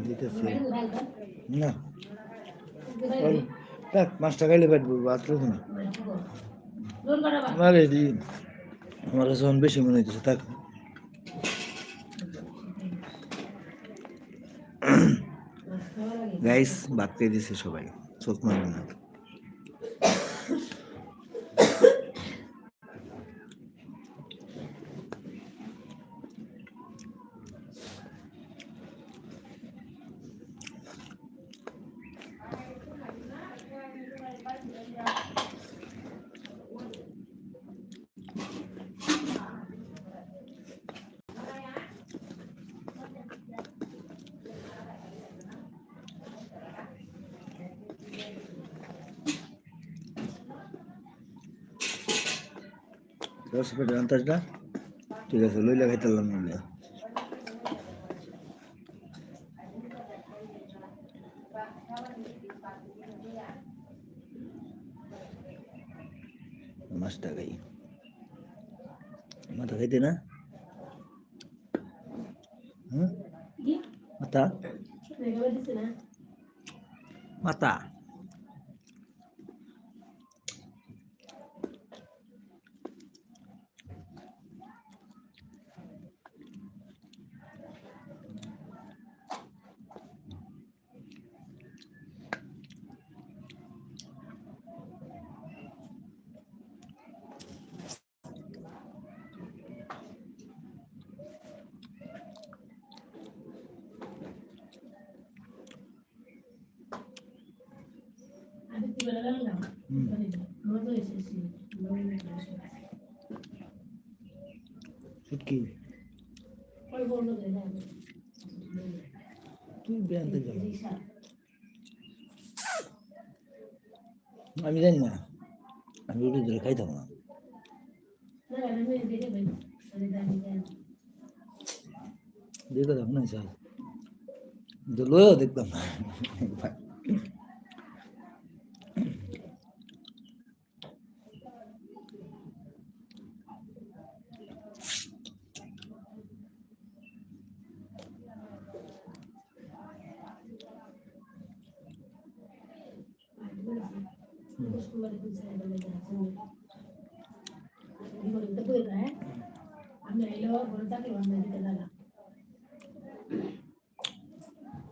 দিতেছে। না। ওই, দেখ মাছটা খাইলে পেট বলব আর তো না আমার কাছে বেশি মনে হইতেছে থাক। গাইস ভাত খেয়ে দিছে সবাই। চোখ মারবে না। দশ পেটে আন্তাজটা ঠিক আছে লইলে খাইতে পারলাম নইলে মাছটা খাই মাথা খাইতে না হুম মাথা মাথা ছুটকি তুই বেআনতে যাব। আমি জানি না। আমি রুটি ধরে খাইতাম না। দেখে না দেখতাম না। আমি এলো বড় চাকরি বান্ধব দিতে লাগা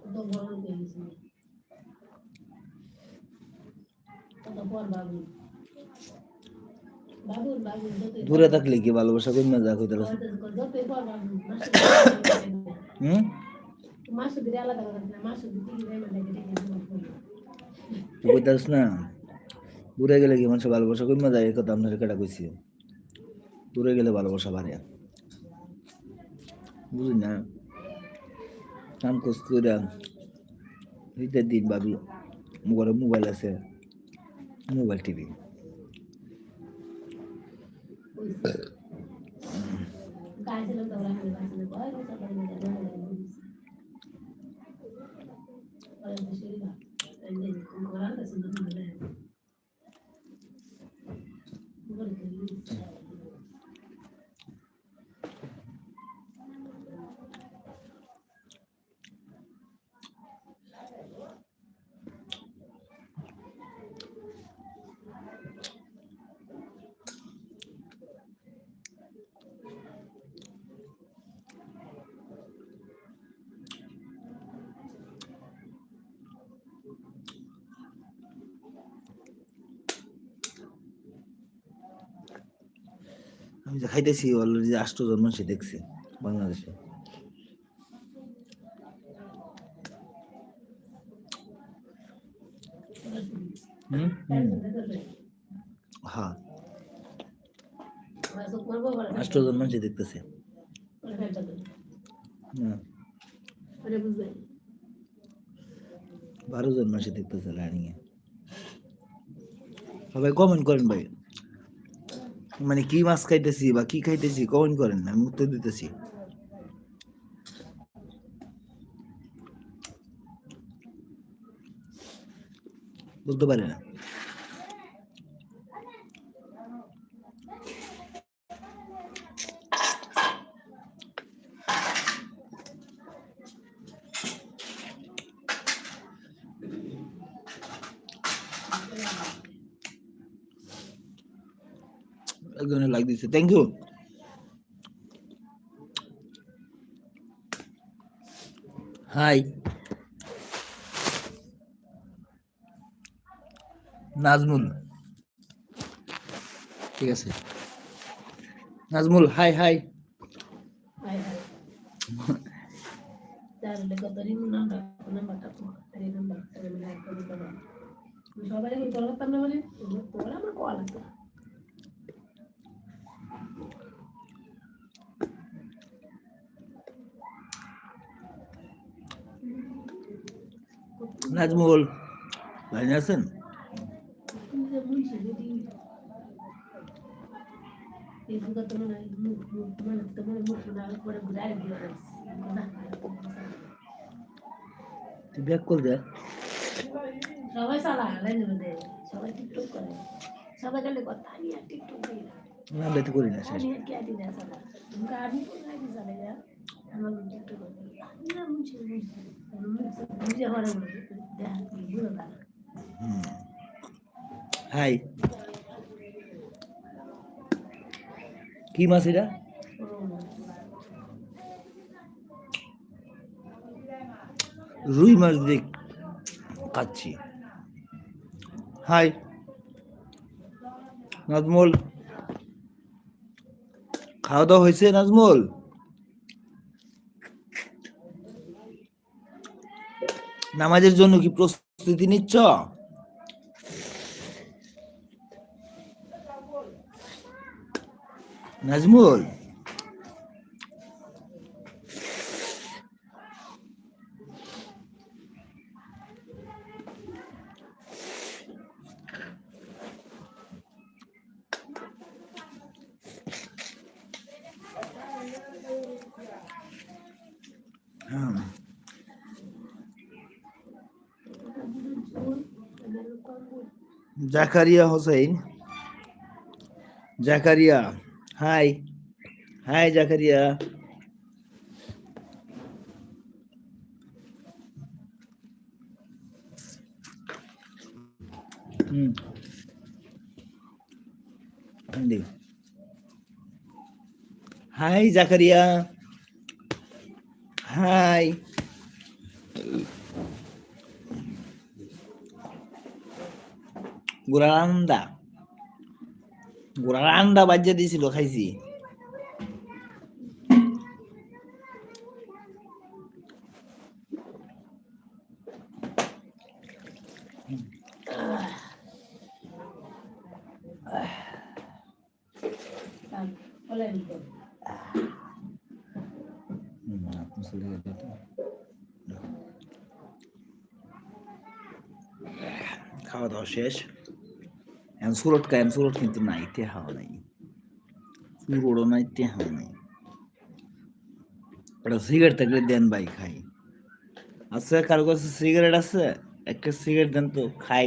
তো বড় পেয়ে গেছি কত পর বাবু বাবু বাবু যতই দূরে থাকলে কি ভালোবাসা করি না যা কইতে যতই পর বাবু হুম মাসে দিলে আলাদা কথা না মাসে দিতে গেলে মানে ডেকে ডেকে তুই কইতাস না দূরে গেলে কি মানুষ ভালোবাসা করি না যায়? এই কথা আপনার কেটা কইছি। দূরে গেলে ভালোবাসা বাড়ে। বুঝলি না? কাম কোস কইরা ঈদের দিন ভাবি ঘরে মোবাইল আছে, মোবাইল টিভি। काय আমি যে খাইতেছি অলরেডি আষ্ট জন্মাসে দেখছি বাংলাদেশে। হ্যাঁ আষ্ট জন্মাসে দেখতেছে। বারো জন মাসে দেখতেছে রানিংয়ে সবাই কমেন্ট করেন ভাই। মানে কি মাছ খাইতেছি বা কি খাইতেছি কমেন্ট করেন আমি উত্তর দিতেছি বলতে পারে না একজনে লাইক দিছে থ্যাংক ইউ হাই নাজমুল ঠিক আছে। নাজমুল হাই হাই সবাই কল করতাম না বলে তোরা আমার কল আছে নাজমুল লাইনে আছেন যে মুনছি যদি এই ফুকা তো মানে মুখ মুখ মানে তো মানে মুখ না করে ঘুরাই দিয়ে না তুই ব্যাক কল দে সবাই সালা লাইনে মধ্যে সবাই টিকটক করে। সবাই গেলে কথা আমি আর টিকটক করি না। না করি না আমি আর কি আদি না সালা তুমি আমি কোন লাগি সালা যা আমার টিকটক করে। হাই কি মাছ এটা? রুই মাছ দিয়ে খাচ্ছি। হাই নাজমল। খাওয়া দাওয়া হয়েছে নাজমুল? নামাজের জন্য কি প্রস্তুতি নিচ্ছ? নাজমুল? জাকারিয়া হোসেন জাকারিয়া হাই হাই জাকারিয়া হুম Andy. Hi Zakaria গোড়ার আন্দা গোড়ার আন্ডা বাজ্যা দিয়েছিল খাইছি বলে দিতে খাওয়া দাওয়া শেষ এখন সুরট কায়েম সুরট কিন্তু নাই হাওয়া নাই সুরটও নাই হাওয়া নাই ওটা সিগারেট থাকলে দেন ভাই খাই আছে কারও কাছে সিগারেট আছে একটা সিগারেট দেন তো খাই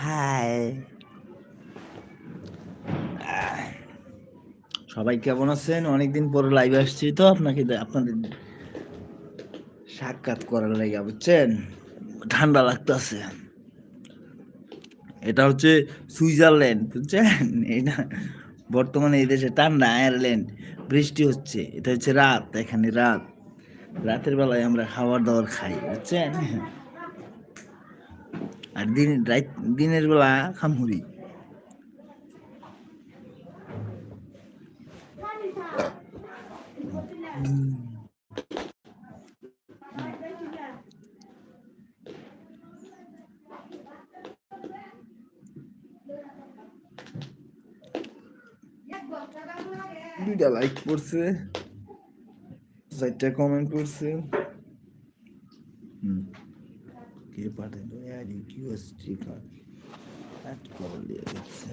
হাই সবাই কেমন আছেন? অনেকদিন পরে লাইভে আসছি তো আপনাকে আপনাদের সাক্ষাৎ করার লাগে, বুঝছেন? ঠান্ডা লাগতেছে। এটা হচ্ছে সুইজারল্যান্ড, বুঝছেন? এটা বর্তমানে এই দেশে ঠান্ডা, আয়ারল্যান্ড, বৃষ্টি হচ্ছে। এটা হচ্ছে রাত, এখানে রাত। রাতের বেলায় আমরা খাবার দাবার খাই, বুঝছেন? আর দিন রাত দিনের বেলা খামুরি দুইটা লাইক করছে চারটা কমেন্ট করছে। হুম। কে পাঠালো অ্যাড ইউকিউ কার্ড অ্যাড করে দিয়ে গেছে